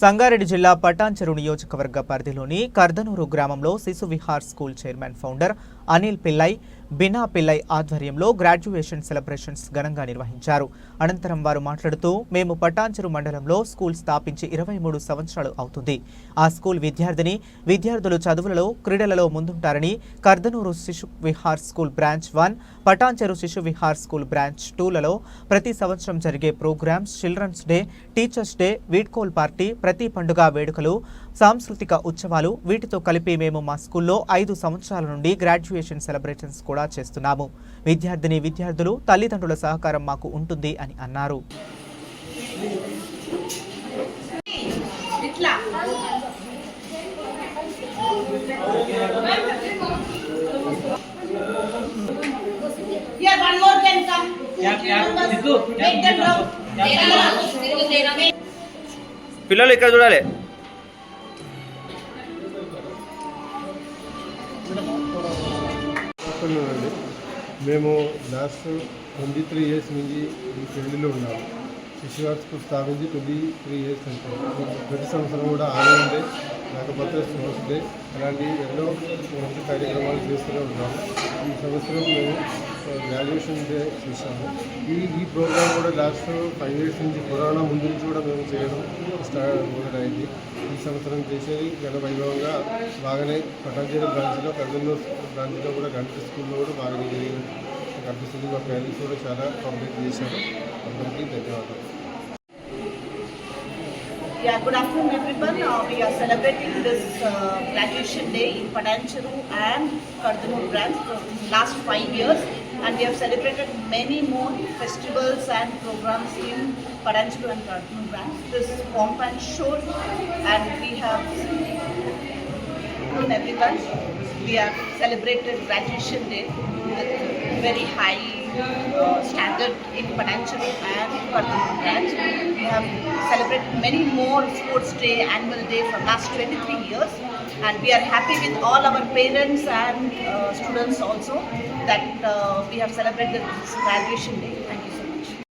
సంగారెడ్డి జిల్లా పటాన్చెరు నియోజకవర్గ పరిధిలోని కర్దనూరు గ్రామంలో Shishu Vihar school chairman founder Anil Pillai Bina Pillai ఆధ్వర్యంలో గ్రాడ్యుయేషన్ సెలబ్రేషన్స్ ఘనంగా నిర్వహించారు. అనంతరం వారు మాట్లాడుతూ మేము పటాన్చెరు మండలంలో స్కూల్ స్థాపించి ఇరవై మూడు సంవత్సరాలు అవుతుంది. ఆ స్కూల్ విద్యార్థిని విద్యార్థులు చదువులలో క్రీడలలో ముందుంటారని Kardanur Shishu Vihar school branch one Patancheru Shishu Vihar school branch టూలలో ప్రతి సంవత్సరం జరిగే programmes children's day teachers day వీడ్కోల్ party ప్రతి పండుగ వేడుకలు సాంస్కృతిక ఉత్సవాలు వీటితో కలిపి మేము మా స్కూల్లో ఐదు సంవత్సరాల నుండి గ్రాడ్యుయేషన్ సెలబ్రేషన్స్ కూడా చేస్తున్నాము. విద్యార్థిని విద్యార్థులు తల్లిదండ్రుల సహకారం మాకు ఉంటుంది అని అన్నారు. ఇట్లా. పిల్లలు ఇక్కడ చూడాలి. అండి మేము లాస్ట్ ట్వంటీ త్రీ ఇయర్స్ నుంచి ఈ ఫీల్డ్లో ఉన్నాము. శిశువార్స్కు స్థాపించి ట్వంటీ త్రీ ఇయర్స్ అనుకో ప్రతి సంవత్సరం కూడా ఆనందం డే లేకపోతే స్పోర్ట్స్ డే అలాంటి ఎన్నో మంచి కార్యక్రమాలు చేస్తూనే ఉన్నాము. ఈ సంవత్సరం మేము గ్రాడ్యుయేషన్ డే చూసాము ఈ ఈ ప్రోగ్రామ్ కూడా లాస్ట్ ఫైవ్ ఇయర్స్ నుంచి కరోనా ముందు నుంచి కూడా మేము చేయడం స్టార్ట్ మొదలైంది. ఈ సంవత్సరం చేసేది గత వైభవంగా బాగానే పటాంజలి బ్రాంచ్లో కర్నూలు బ్రాంచ్లో కూడా గణిత స్కూల్లో కూడా బాగానే జరిగింది. కనిపిస్తుంది మా పేరెంట్స్ కూడా చాలా కంప్లీట్ చేశారు. అందరికీ ధన్యవాదాలు. Yeah, good afternoon everyone. Uh, we are celebrating this uh, graduation day in Padancheru and Kardanur branch for the last five years and we have celebrated many more festivals and programs in Padancheru and Kardanur branch. This pomp and show and we have in. We have celebrated graduation day with very high uh, standard in Padancheru and Karnataka branch. Have celebrated many more sports day, annual day for last 23 years. And we are happy with all our parents and uh, students also that uh, we have celebrated this graduation day. Thank you so much.